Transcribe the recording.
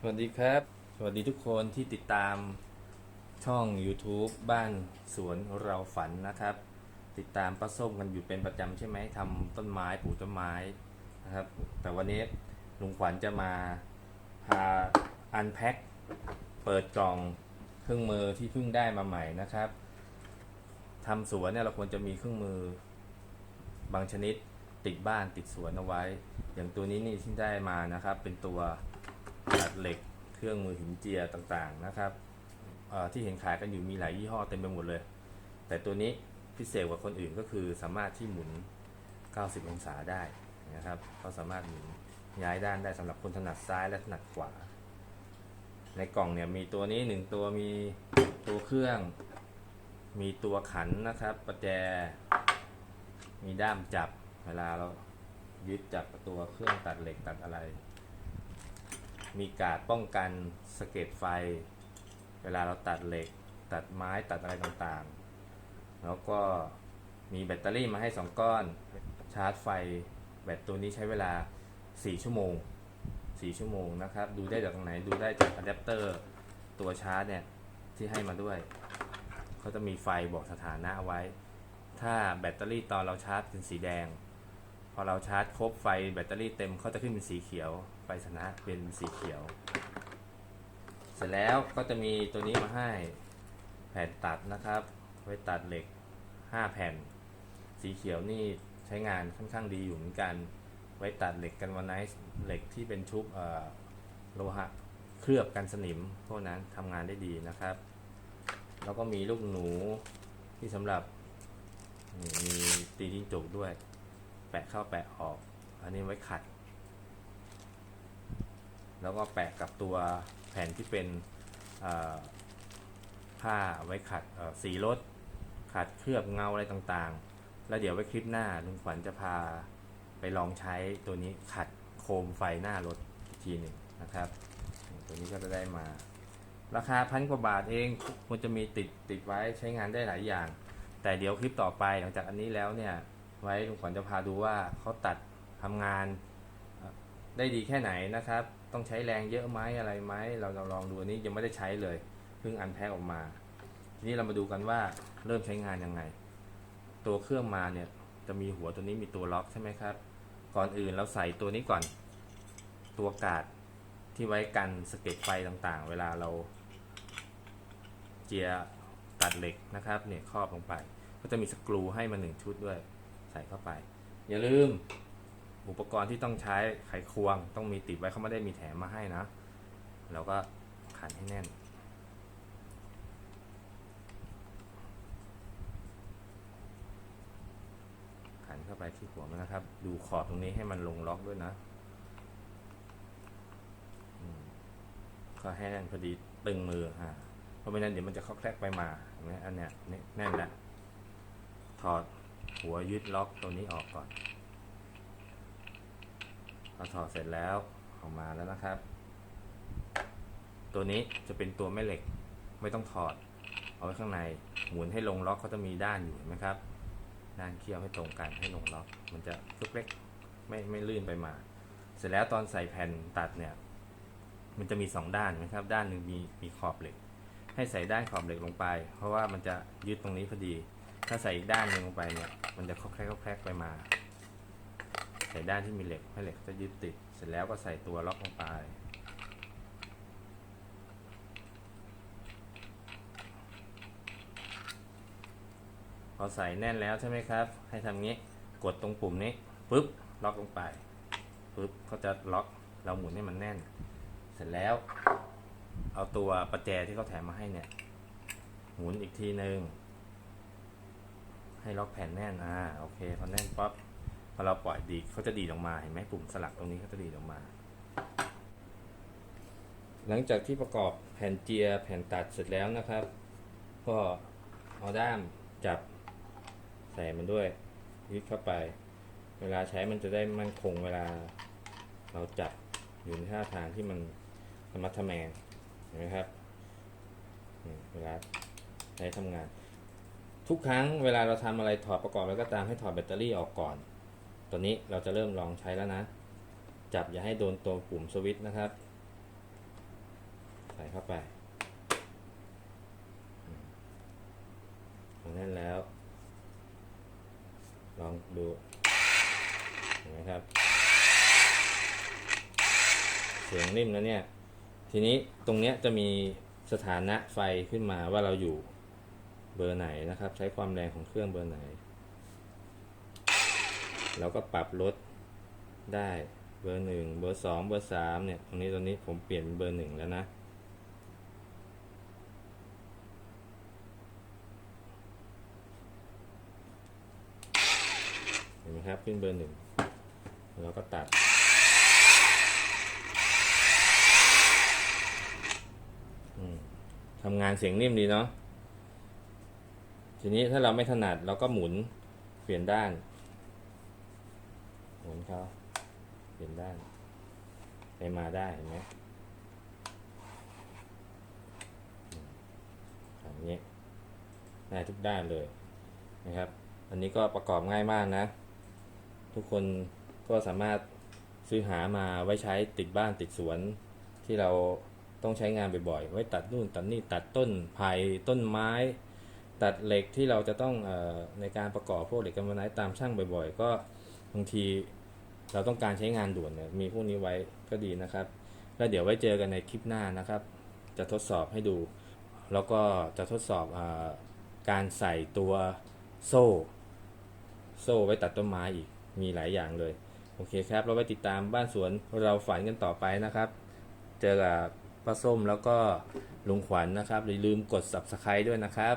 สวัสดีครับ สวัสดีทุกคนที่ติดตามช่อง YouTube บ้านสวนเราฝันนะครับ ติดตามป้าส้มกันอยู่เป็นประจำใช่ไหมทำต้นไม้ปลูกต้นไม้นะครับ แต่วันนี้ลุงขวัญจะมาพาอันแพ็คเปิดกล่องเครื่องมือที่เพิ่งได้มาใหม่นะครับทำสวนเนี่ยเราควรจะมีเครื่องมือบางชนิดติดบ้านติดสวนเอาไว้ อย่างตัวนี้นี่ที่ได้มานะครับ เป็นตัว เหล็กเครื่องมือหินเจียต่างๆนะครับที่เห็นขายกันอยู่มีหลายยี่ห้อเต็มไปหมดเลย แต่ตัวนี้พิเศษกว่าคนอื่นก็คือสามารถที่หมุน 90 องศาได้นะครับเขาสามารถหมุนย้ายด้านได้สำหรับคนถนัดซ้ายและถนัดขวา ในกล่องเนี่ยมีตัวนี้หนึ่งตัวมีตัวเครื่อง มีตัวขันนะครับ ประแจ มีด้ามจับเวลาเรายึดจับตัวเครื่องตัดเหล็กตัดอะไร มีกาดป้องกันสะเก็ดไฟ เวลาเราตัดเหล็ก ตัดไม้ตัดอะไรต่างๆ แล้วก็มีแบตเตอรี่มาให้ 2 ก้อน ชาร์จไฟ แบตตัวนี้ใช้เวลา 4 ชั่วโมง 4 ชั่วโมงนะครับ ดูได้จากตรงไหน ดูได้จากอะแดปเตอร์ตัวชาร์จเนี่ย ที่ให้มาด้วย เขาจะมีไฟบอกสถานะไว้ ถ้าแบตเตอรี่ตอนเราชาร์จเป็นสีแดง พอเราชาร์จครบไฟแบตเตอรี่เต็มเขาจะขึ้นเป็นสีเขียว ไฟชนะเป็นสีเขียว เสร็จแล้วก็จะมีตัวนี้มาให้แผ่นตัดนะครับ ไว้ตัดเหล็ก 5 แผ่น สีเขียวนี่ใช้งานค่อนข้างดีอยู่เหมือนกัน ไว้ตัดเหล็กกันวันไนซ์เหล็กที่เป็นชุบโลหะเคลือบกันสนิม พวกนั้นทำงานได้ดีนะครับ แล้วก็มีลูกหนูที่สำหรับมีตีจิ้งจกด้วย แปะเข้าแปะออก อันนี้ไว้ขัด แล้วก็แปะกับตัวแผ่นที่เป็นผ้าไว้ขัดสีรถ ขัดเคลือบเงาอะไรต่างๆ แล้วเดี๋ยวไว้คลิปหน้าลุงขวัญจะพาไปลองใช้ตัวนี้ขัดโคมไฟหน้ารถอีกทีหนึ่งนะครับ ตัวนี้ก็จะได้มา ราคาพันกว่าบาทเองมันจะมีติดติดไว้ใช้งานได้หลายอย่าง แต่เดี๋ยวคลิปต่อไปหลังจากอันนี้แล้วเนี่ย ไว้ลุงขวัญจะพาดูว่าเขาตัดทำงานได้ดีแค่ไหนนะครับ ต้องใช้แรงเยอะไหมอะไรไหมเราเราลองดูอันนี้ยังไม่ได้ใช้เลยเพิ่งอันแพ็คออกมา ทีนี้เรามาดูกันว่าเริ่มใช้งานยังไง ตัวเครื่องมาเนี่ยจะมีหัวตัวนี้มีตัวล็อกใช่ไหมครับ ก่อนอื่นเราใส่ตัวนี้ก่อน ตัวกาดที่ไว้กันสะเก็ดไฟต่างๆ เวลาเรา เจียตัดเหล็กนะครับเนี่ยครอบลงไป ก็จะมีสกรูให้มาหนึ่งชุดด้วย ส่เข้าไป อย่าลืมอุปกรณ์ที่ต้องใช้ไขควงต้องมีติดไว้เขาไม่ได้มีแถมมาให้นะเราก็ขันให้แน่น ขันเข้าไปที่หัวมันนะครับ ดูขอบตรงนี้ให้มันลงล็อกด้วยนะก็ให้แน่นพอดีตึงมือเพราะไม่นั้นเดี๋ยวมันจะคลอกแคลกไปมาเห็นไหมอันเนี้ยนี่แน่นแล้วถอด หัวยึดล็อกตัวนี้ออกก่อนพอถอดเสร็จแล้วออกมาแล้วนะครับ ตัวนี้จะเป็นตัวแม่เหล็กไม่ต้องถอด เอาไว้ข้างในหมุนให้ลงล็อกเขาจะมีด้านอยู่เห็นไหมครับด้านเคี่ยวให้ตรงกันให้ลงล็อกมันจะเล็กไม่ไม่ลื่นไปมา เสร็จแล้วตอนใส่แผ่นตัดเนี่ย มันจะมีสองด้านนะครับ ด้านหนึ่งมีมีขอบเหล็ก ให้ใส่ด้านขอบเหล็กลงไป เพราะว่ามันจะยึดตรงนี้พอดี ถ้าใส่อีกด้านหนึ่งลงไปเนี่ย มันจะคลอกแคลกแคลกไปมา ใส่ด้านที่มีเหล็กให้เหล็กจะยึดติด เสร็จแล้วก็ใส่ตัวล็อกลงไป พอใส่แน่นแล้วใช่ไหมครับ ให้ทำงี้ กดตรงปุ่มนี้ปุ๊บ ล็อกลงไปปุ๊บเขาจะล็อกเราหมุนให้มันแน่น เสร็จแล้ว เอาตัวประแจที่เขาแถมมาให้เนี่ย หมุนอีกทีหนึ่ง ให้ล็อกแผ่นแน่นอ่าโอเคพอแน่นปั๊บพอเราปล่อยดีเขาจะดีดออกมาเห็นไหมปุ่มสลักตรงนี้เขาจะดีดออกมา หลังจากที่ประกอบแผ่นเจียแผ่นตัดเสร็จแล้วนะครับ ก็เอาด้ามจับใส่มันด้วยยึดเข้าไป เวลาใช้มันจะได้มั่นคงเวลาเราจับอยู่ในท่าทางที่มันสมัทแมงเห็นไหมครับเวลาใช้ทำงาน ทุกครั้งเวลาเราทำอะไรถอดประกอบแล้วก็ตามให้ถอดแบตเตอรี่ออกก่อน ตัวนี้เราจะเริ่มลองใช้แล้วนะ จับอย่าให้โดนตัวปุ่มสวิตช์นะครับ ใส่เข้าไปแน่นแล้ว ลองดูเห็นไหมครับ เสียงนิ่มนะเนี่ย ทีนี้ตรงเนี้ยจะมีสถานะไฟขึ้นมาว่าเราอยู่ เบอร์ไหนนะครับ ใช้ความแรงของเครื่องเบอร์ไหน เราก็ปรับลดได้เบอร์หนึ่งเบอร์สองเบอร์สามเนี่ยตรงนี้ตรงนี้ผมเปลี่ยนเป็นเบอร์หนึ่งแล้วนะ เห็นไหมครับขึ้นเบอร์หนึ่งแล้วก็ตัดทำงานเสียงนิ่มดีเนาะ ทีนี้ถ้าเราไม่ถนัดเราก็หมุนเปลี่ยนด้าน หมุนเขาเปลี่ยนด้านไปมาได้เห็นไหมอืมอย่างนี้ได้ทุกด้านเลยนะครับ อันนี้ก็ประกอบง่ายมากนะ ทุกคนก็สามารถซื้อหามาไว้ใช้ติดบ้านติดสวนที่เราต้องใช้งานบ่อยๆ ไว้ตัดนู่นตัดนี่ตัดต้นไผ่ต้นไม้ ตัดเหล็กที่เราจะต้องอในการประกอบพวกเหล็กกำมะไนตามช่างบ่อยๆ ก็บางทีเราต้องการใช้งานด่วนเนี่ยมีพวกนี้ไว้ก็ดีนะครับ แล้วเดี๋ยวไว้เจอกันในคลิปหน้านะครับ จะทดสอบให้ดู แล้วก็จะทดสอบอการใส่ตัวโซ่ โซ่ไว้ตัดต้นไม้อีกมีหลายอย่างเลย โอเคครับ เราไปติดตามบ้านสวนเราฝันกันต่อไปนะครับ เจอกับป้าส้มแล้วก็ลุงขวัญนะครับอย่าลืมกด subscribe ด้วยนะครับ